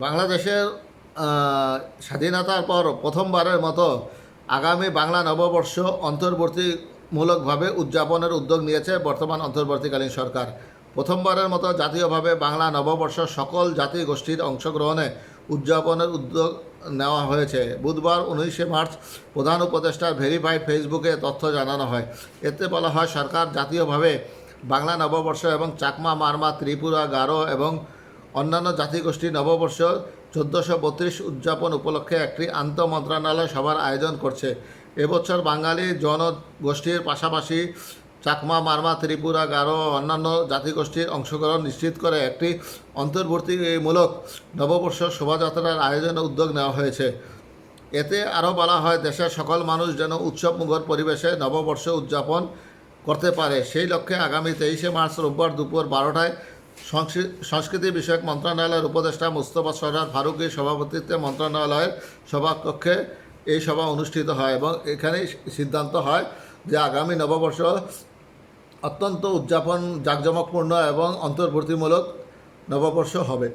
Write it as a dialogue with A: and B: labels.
A: বাংলাদেশের স্বাধীনতার পর প্রথমবারের মতো আগামী বাংলা নববর্ষ অন্তর্বর্তীমূলকভাবে উদযাপনের উদ্যোগ নিয়েছে বর্তমান অন্তর্বর্তীকালীন সরকার। প্রথমবারের মতো জাতীয়ভাবে বাংলা নববর্ষ সকল জাতি গোষ্ঠীর অংশগ্রহণে উদযাপনের উদ্যোগ নেওয়া হয়েছে। বুধবার উনিশে মার্চ প্রধান উপদেষ্টার ভেরিফাইড ফেসবুকে তথ্য জানানো হয়। এতে বলা হয়, সরকার জাতীয়ভাবে বাংলা নববর্ষ এবং চাকমা, মারমা, ত্রিপুরা, গারো এবং অন্যান্য জাতিগোষ্ঠী নববর্ষ চোদ্দোশো বত্রিশ উদযাপন উপলক্ষে একটি আন্তঃ মন্ত্রণালয় সভার আয়োজন করছে। এবছর বাঙালি জনগোষ্ঠীর পাশাপাশি চাকমা, মারমা, ত্রিপুরা, গারো অন্যান্য জাতিগোষ্ঠীর অংশগ্রহণ নিশ্চিত করে একটি অন্তর্বর্তীমূলক নববর্ষ শোভাযাত্রার আয়োজনের উদ্যোগ নেওয়া হয়েছে। এতে আরও বলা হয়, দেশের সকল মানুষ যেন উৎসবমুখর পরিবেশে নববর্ষ উদযাপন করতে পারে। সেই লক্ষ্যে আগামী তেইশে মার্চ রোববার দুপুর বারোটায় সংস্কৃতি বিষয়ক মন্ত্রণালয়ের উপদেষ্টা মুস্তফা সরার ফারুকের সভাপতিত্বে মন্ত্রণালয়ের সভাকক্ষে এই সভা অনুষ্ঠিত হয় এবং এখানেই সিদ্ধান্ত হয় যে আগামী নববর্ষ অত্যন্ত উদযাপন, জাঁকজমকপূর্ণ এবং অন্তর্বর্তীমূলক নববর্ষ হবে।